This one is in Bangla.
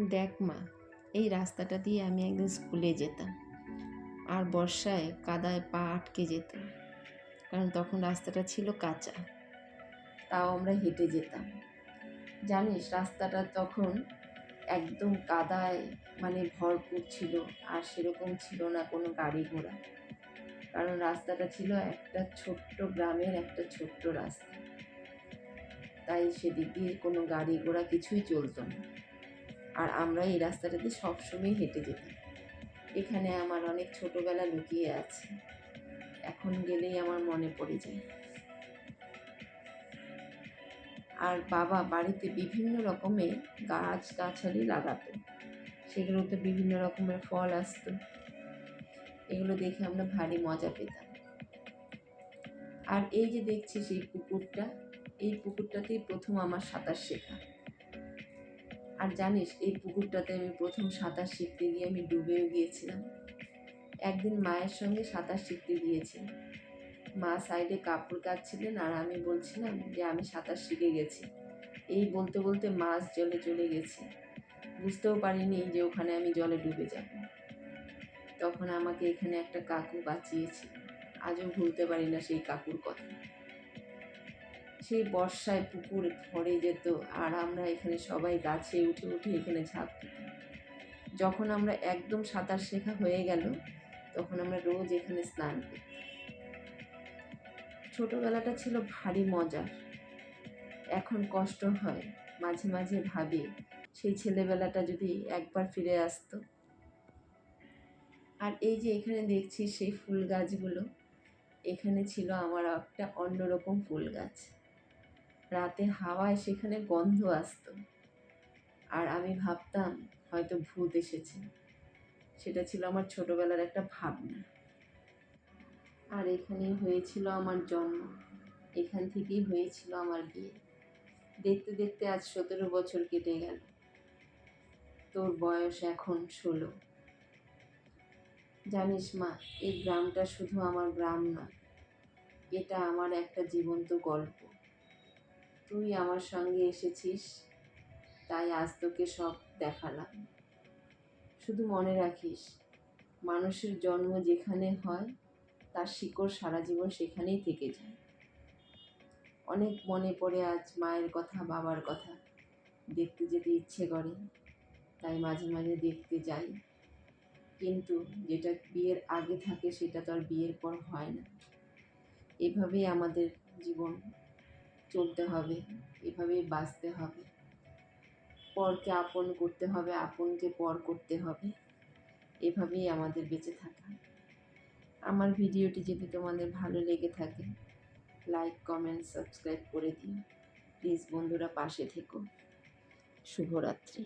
দেখ মা, এই রাস্তাটা দিয়ে আমি একদিন স্কুলে যেতাম আর বর্ষায় কাদায় পা আটকে যেত কারণ তখন রাস্তাটা ছিল কাঁচা। তাও আমরা হেঁটে যেতাম। জানিস, রাস্তাটা তখন একদম কাদায় মানে ভরপুর ছিল আর সেরকম ছিল না কোনো গাড়ি ঘোড়া। কারণ রাস্তাটা ছিল একটা ছোট্ট গ্রামের একটা ছোট্ট রাস্তা। তাই সেদিক দিয়ে কোনো গাড়ি ঘোড়া কিছুই চলতো না। আর আমরা এই রাস্তাটাতে সবসময় হেঁটে যেতাম। এখানে আমার অনেক ছোটোবেলা লুকিয়ে আছে। এখন গেলেই আমার মনে পড়ে যায়। আর বাবা বাড়িতে বিভিন্ন রকমের গাছ গাছালি লাগাতো সেগুলোতে বিভিন্ন রকমের ফল আসতো। এগুলো দেখে আমরা ভারী মজা পেতাম। আর এই যে দেখছি সেই পুকুরটা, এই পুকুরটাতেই প্রথম আমার সাঁতার শেখা। আর জানিস, এই পুকুরটাতে আমি প্রথম সাঁতার শিখতে গিয়ে আমি ডুবেও গিয়েছিলাম। একদিন মায়ের সঙ্গে সাঁতার শিখতে গিয়েছি মা সাইডে কাপড় কাচ্ছিলেন আর আমি বলছিলাম যে, আমি সাঁতার শিখে গেছি। এই বলতে বলতে মাছ জলে চলে গেছে। বুঝতেও পারিনি যে ওখানে আমি জলে ডুবে যাব। তখন আমাকে এখানে একটা কাকু বাঁচিয়েছিল আজও ভুলতে পারি না সেই কাকুর কথা। সেই বর্ষায় পুকুর ভরে যেত আর আমরা এখানে সবাই গাছে উঠে উঠে এখানে ঝাঁপ যখন আমরা একদম সাঁতার শেখা হয়ে গেল, তখন আমরা রোজ এখানে স্নান করতাম। ছোটোবেলাটা ছিল ভারী মজার। এখন কষ্ট হয়, মাঝে মাঝে ভাবি সেই ছেলেবেলাটা যদি একবার ফিরে আসতো। আর এই যে এখানে দেখছি সেই ফুল গাছগুলো, এখানে ছিল আমার একটা অন্যরকম ফুল গাছ। রাতে হাওয়ায় সেখানে গন্ধ আসতো। আর আমি ভাবতাম, হয়তো ভূত এসেছে। সেটা ছিল আমার ছোটবেলার একটা ভাবনা। আর এখানেই হয়েছিল আমার জন্ম। এখান থেকেই হয়েছিল আমার বিয়ে। দেখতে দেখতে আজ সতেরো বছর কেটে গেল। তোর বয়স এখন ষোলো। জানিস মা, এই গ্রামটা শুধু আমার গ্রাম নয়, এটা আমার একটা জীবন্ত গল্প। তুই আমার সঙ্গে এসেছিস, তাই আজ তোকে সব দেখালাম। শুধু মনে রাখিস, মানুষের জন্ম যেখানে হয়, তার শিকড় সারা জীবন সেখানেই থেকে যায়। অনেক মনে পড়ে আজ মায়ের কথা, বাবার কথা। দেখতে যেতে ইচ্ছে করে, তাই মাঝে মাঝে দেখতে যাই। কিন্তু যেটা বিয়ের আগে থাকে, সেটা তো আর বিয়ের পর হয় না। এভাবেই আমাদের জীবন চলতে হবে, এভাবেই বাঁচতে হবে। পরকে আপন করতে হবে, আপনকে পর করতে হবে, এভাবেই আমাদের বেঁচে থাকা। আমার ভিডিওটি যদি তোমাদের ভালো লেগে থাকে লাইক কমেন্ট সাবস্ক্রাইব করে দিও। প্লিজ বন্ধুরা, পাশে থেকো। শুভরাত্রি।